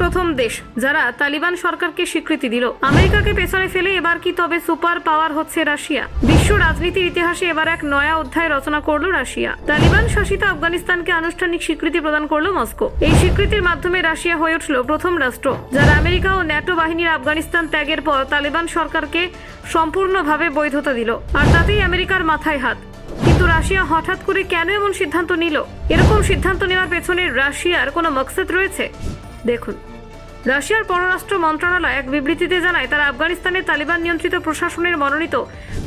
প্রথম দেশ, যারা তালিবান সরকারকে স্বীকৃতি দিল। আমেরিকাকে পেছনে ফেলে এবার কি তবে সুপার পাওয়ার হচ্ছে রাশিয়া? বিশ্ব রাজনীতির ইতিহাসে এবার এক নয়া অধ্যায় রচনা করল রাশিয়া। তালিবান শাসিত আফগানিস্তানকে আনুষ্ঠানিক স্বীকৃতি প্রদান করল মস্কো। এই স্বীকৃতির মাধ্যমে রাশিয়া হয়ে উঠল প্রথম রাষ্ট্র, যারা আমেরিকা ও ন্যাটো বাহিনীর আফগানিস্তান ত্যাগের পর তালিবান সরকারকে সম্পূর্ণভাবে বৈধতা দিল, আর তাতেই আমেরিকার মাথায় হাত। কিন্তু রাশিয়া হঠাৎ করে কেন এমন সিদ্ধান্ত নিল? এরকম সিদ্ধান্ত নেওয়ার পেছনে রাশিয়ার কোনো মকসদ রয়েছে? দেখুন। রাশিয়ার পররাষ্ট্র মন্ত্রণালয় এক বিবৃতিতে জানায়, তারা আফগানিস্তানের তালিবান নিয়ন্ত্রিত প্রশাসনের মনোনীত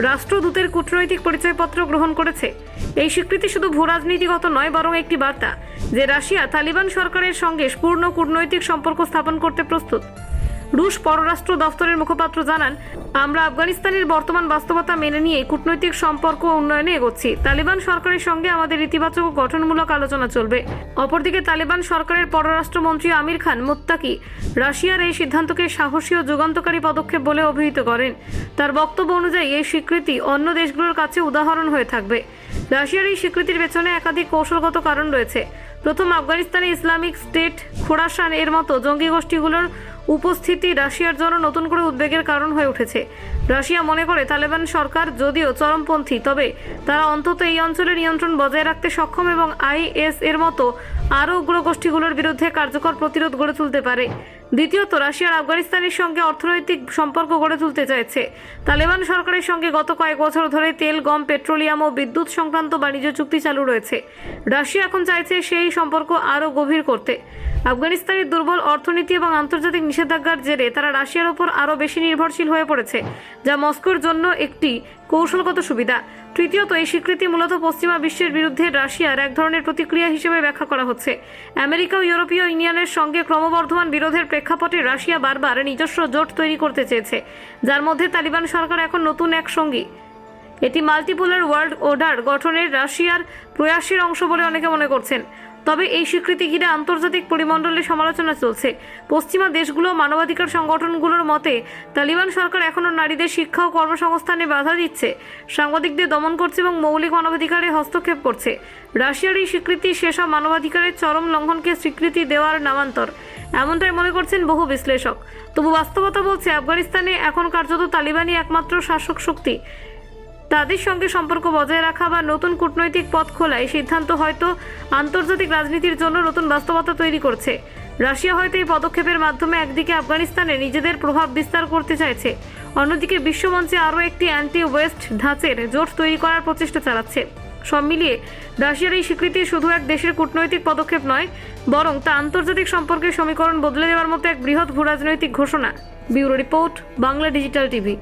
রাষ্ট্রদূতের কূটনৈতিক পরিচয়পত্র গ্রহণ করেছে। এই স্বীকৃতি শুধু ভূরাজনীতিগত নয়, বরং একটি বার্তা যে রাশিয়া তালিবান সরকারের সঙ্গে পূর্ণ কূটনৈতিক সম্পর্ক স্থাপন করতে প্রস্তুত। রুশ পররাষ্ট্র দফতরের মুখপাত্র জানান, আমরা আফগানিস্তানের বর্তমান বাস্তবতা মেনে নিয়ে কূটনৈতিক সম্পর্ক উন্নয়নে এগোচ্ছি। তালিবান সরকারের সঙ্গে আমাদের ইতিবাচক ও গঠনমূলক আলোচনা চলবে। অপরদিকে তালিবান সরকারের পররাষ্ট্রমন্ত্রী আমির খান মুত্তাকি রাশিয়ার এই সিদ্ধান্তকে সাহসী ও যুগান্তকারী পদক্ষেপ বলে অভিহিত করেন। তার বক্তব্য অনুযায়ী এই স্বীকৃতি অন্য দেশগুলোর কাছে উদাহরণ হয়ে থাকবে। রাশিয়ার এই স্বীকৃতির পেছনে একাধিক কৌশলগত কারণ রয়েছে। প্রথম, আফগানিস্তানে ইসলামিক স্টেট খোরাসান এর মতো জঙ্গি গোষ্ঠীগুলোর উপস্থিতি রাশিয়ার জন্য নতুন করে উদ্বেগের কারণ হয়ে উঠেছে। রাশিয়া মনে করে, তালেবান সরকার যদিও চরমপন্থী, তবে তারা অন্তত এই অঞ্চলে নিয়ন্ত্রণ বজায় রাখতে সক্ষম এবং আইএস এর মতো আরও উগ্র গোষ্ঠীগুলোর বিরুদ্ধে কার্যকর প্রতিরোধ গড়ে তুলতে পারে। দ্বিতীয়ত রাশিয়ার আফগানিস্তানের সঙ্গে অর্থনৈতিক সম্পর্ক গড়ে তুলতে চাইছে। তালেবান সরকারের সঙ্গে গত কয়েক বছর ধরে তেল, গম, পেট্রোলিয়াম ও বিদ্যুৎ সংক্রান্ত বাণিজ্য চুক্তি চালু রয়েছে। রাশিয়া এখন চাইছে সেই সম্পর্ক আরও গভীর করতে। আফগানিস্তানের দুর্বল অর্থনীতি এবং আন্তর্জাতিক নিষেধাজ্ঞার জেরে তারা রাশিয়ার ওপর আরও বেশি নির্ভরশীল হয়ে পড়েছে, যা মস্কোর জন্য একটি কৌশলগত সুবিধা। তৃতীয়ত, এই স্বীকৃতি মূলত পশ্চিমা বিশ্বের বিরুদ্ধে রাশিয়ার এক ধরনের প্রতিক্রিয়া হিসেবে ব্যাখ্যা করা হচ্ছে। আমেরিকা ও ইউরোপীয় ইউনিয়নের সঙ্গে ক্রমবর্ধমান বিরোধের প্রেক্ষাপটে রাশিয়া বারবার নিজস্ব জোট তৈরি করতে চেয়েছে, যার মধ্যে তালিবান সরকার এখন নতুন এক সঙ্গী। এটি মাল্টিপোলার ওয়ার্ল্ড অর্ডার গঠনের রাশিয়ার প্রয়াসের অংশ বলে অনেকে মনে করছেন। তবে এই স্বীকৃতি ঘিরে আন্তর্জাতিক পরিমণ্ডলে সমালোচনা চলছে। পশ্চিমা দেশগুলো মানবাধিকার সংগঠনগুলোর মতে, তালিবান সরকার এখনও নারীদের শিক্ষা ও কর্মসংস্থানে বাধা দিচ্ছে। সাংবাদিকদের দমন করছে এবং মৌলিক মানবাধিকারে হস্তক্ষেপ করছে। রাশিয়ার এই স্বীকৃতি সেসব মানবাধিকারের চরম লঙ্ঘনকে স্বীকৃতি দেওয়ার নামান্তর। এমনটাই মনে করছেন বহু বিশ্লেষক। তবু বাস্তবতা বলছে, আফগানিস্তানে এখন কার্যত তালিবানই একমাত্র শাসক শক্তি। তাদের সঙ্গে সম্পর্ক বজায় রাখা বা নতুন কূটনৈতিক পথ খোলায় সিদ্ধান্ত হয়তো আন্তর্জাতিক রাজনীতির জন্য নতুন বাস্তবতা তৈরি করছে। রাশিয়া হয়তো এই পদক্ষেপের মাধ্যমে একদিকে আফগানিস্তানে নিজেদের প্রভাব বিস্তার করতে চাইছে, অন্যদিকে বিশ্বমঞ্চে আরও একটি অ্যান্টি ওয়েস্ট ধাঁচের জোট তৈরি করার প্রচেষ্টা চালাচ্ছে। সব মিলিয়ে রাশিয়ার এই স্বীকৃতি শুধু এক দেশের কূটনৈতিক পদক্ষেপ নয়, বরং তা আন্তর্জাতিক সম্পর্কের সমীকরণ বদলে দেওয়ার মতো এক বৃহৎ ভূরাজনৈতিক ঘোষণা। Bureau report, Bangla digital TV.